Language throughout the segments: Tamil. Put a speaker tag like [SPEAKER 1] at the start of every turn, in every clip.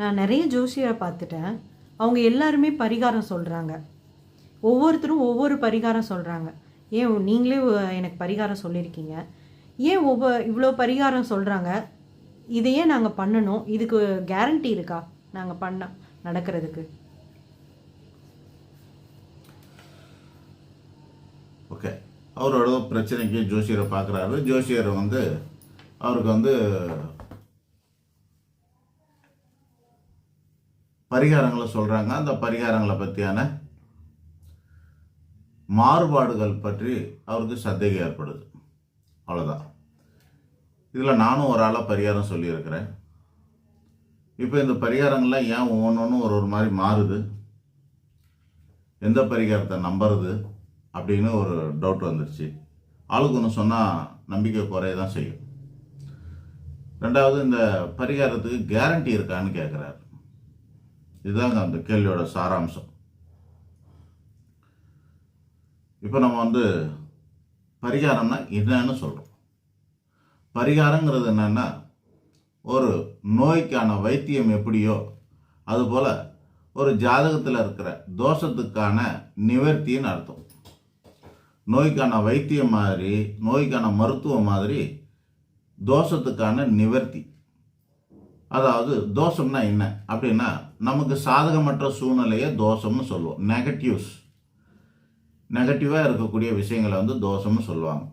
[SPEAKER 1] நான் நிறைய ஜோசியரை பார்த்துட்டேன். அவங்க எல்லாருமே பரிகாரம் சொல்கிறாங்க ஒவ்வொருத்தரும் ஒவ்வொரு பரிகாரம் சொல்கிறாங்க ஏன் நீங்களே எனக்கு பரிகாரம் சொல்லியிருக்கீங்க? ஏன் ஒவ்வொரு இவ்வளோ பரிகாரம் சொல்கிறாங்க இதையே நாங்கள் பண்ணணும். இதுக்கு கேரண்டி இருக்கா? நாங்கள் பண்ண நடக்கிறதுக்கு.
[SPEAKER 2] ஓகே அவரோட பிரச்சனைக்கு ஜோசியரை பார்க்குறாரு. ஜோசியர் வந்து அவருக்கு வந்து பரிகாரங்களை சொல்கிறாங்க அந்த பரிகாரங்களை பற்றியான மாறுபாடுகள் பற்றி அவருக்கு சந்தேகம் ஏற்படுது. அவ்வளோதான் இதில் நானும் ஒரு ஆளாக பரிகாரம் சொல்லியிருக்கிறேன். இப்போ இந்த பரிகாரங்கள்லாம் ஏன் ஒவ்வொன்றும் ஒரு ஒரு மாதிரி மாறுது? எந்த பரிகாரத்தை நம்புறது? அப்படின்னு ஒரு டவுட் வந்துருச்சு. ஆளுக்கு ஒன்று சொன்னால் நம்பிக்கை குறைய தான் செய்யும். ரெண்டாவது இந்த பரிகாரத்துக்கு கேரண்டி இருக்கான்னு கேட்குறாரு இதுதாங்க அந்த கேள்வியோட சாராம்சம். இப்போ நம்ம வந்து பரிகாரம்னா என்னன்னு சொல்கிறோம் பரிகாரங்கிறது என்னென்னா ஒரு நோய்க்கான வைத்தியம் எப்படியோ அதுபோல் ஒரு ஜாதகத்தில் இருக்கிற தோஷத்துக்கான நிவர்த்தின்னு அர்த்தம். நோய்க்கான வைத்தியம் மாதிரி நோய்க்கான மருத்துவம் மாதிரி தோஷத்துக்கான நிவர்த்தி. அதாவது தோஷம்னா என்ன? அப்படின்னா நமக்கு சாதகமற்ற சூழ்நிலையை தோஷம்னு சொல்லுவோம். நெகட்டிவ்ஸ் நெகட்டிவாக இருக்கக்கூடிய விஷயங்களை வந்து தோஷம்னு சொல்லுவாங்க.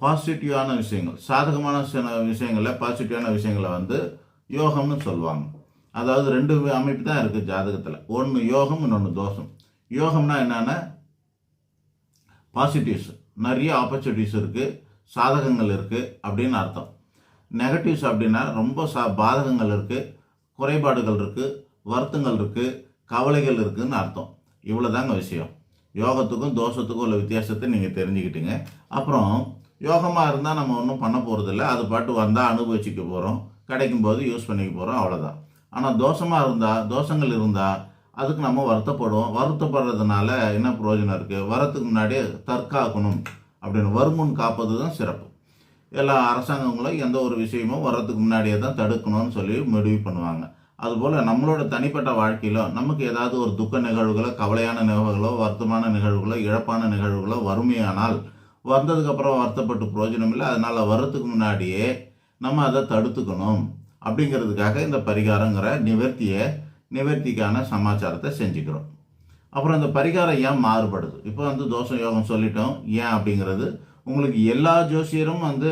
[SPEAKER 2] பாசிட்டிவான விஷயங்கள். சாதகமான சில விஷயங்களை பாசிட்டிவான விஷயங்களை வந்து யோகம்னு சொல்லுவாங்க. அதாவது ரெண்டு அமைப்பு தான் இருக்குது ஜாதகத்தில். ஒன்று யோகம் இன்னொன்று தோஷம். யோகம்னா என்னென்னா பாசிட்டிவ்ஸ் நிறைய ஆப்பர்ச்சுனிட்டிஸ் இருக்குது சாதகங்கள் இருக்குது அப்படின்னு அர்த்தம். நெகட்டிவ்ஸ் அப்படின்னா ரொம்ப சா பாதகங்கள் இருக்குது குறைபாடுகள் இருக்குது வருத்தங்கள் இருக்குது கவலைகள் இருக்குதுன்னு அர்த்தம். இவ்வளோ தாங்க விஷயம். யோகத்துக்கும் தோஷத்துக்கும் உள்ள வித்தியாசத்தை நீங்கள் தெரிஞ்சுக்கிட்டீங்க. அப்புறம் யோகமாக இருந்தால் நம்ம ஒன்றும் பண்ண போகிறதில்ல அது பாட்டு வந்தால் அனுபவிச்சுக்க போகிறோம் கிடைக்கும் போது யூஸ் பண்ணிக்க போகிறோம் அவ்வளோதான் ஆனால் தோஷமாக இருந்தால் தோஷங்கள் இருந்தால் அதுக்கு நம்ம வருத்தப்படுவோம். வருத்தப்படுறதுனால என்ன பிரயோஜனம் இருக்குது வரத்துக்கு முன்னாடியே தற்காக்கணும். அப்படின்னு வருமுன் காப்பது தான் சிறப்பு. எல்லா அரசாங்கங்களும் எந்த ஒரு விஷயமும் வர்றதுக்கு முன்னாடியே தான் தடுக்கணும்னு சொல்லி முடிவு பண்ணுவாங்க. அதுபோல் நம்மளோட தனிப்பட்ட வாழ்க்கையில நமக்கு ஏதாவது ஒரு துக்க நிகழ்வுகளோ கவலையான நிகழ்வுகளோ வருத்தமான நிகழ்வுகளோ இழப்பான நிகழ்வுகளோ வறுமையானால் வந்ததுக்கப்புறம் வருத்தப்பட்டு பிரயோஜனம் இல்லை. அதனால் வர்றதுக்கு முன்னாடியே நம்ம அதை தடுத்துக்கணும் அப்படிங்கிறதுக்காக இந்த பரிகாரங்கிற நிவர்த்தியை நிவர்த்திக்கான சமாச்சாரத்தை செஞ்சுக்கிறோம். அப்புறம் அந்த பரிகாரம் ஏன் மாறுபடுது? இப்போ வந்து தோஷம் யோகம் சொல்லிட்டோம். ஏன் அப்படிங்கிறது? உங்களுக்கு எல்லா ஜோசியரும் வந்து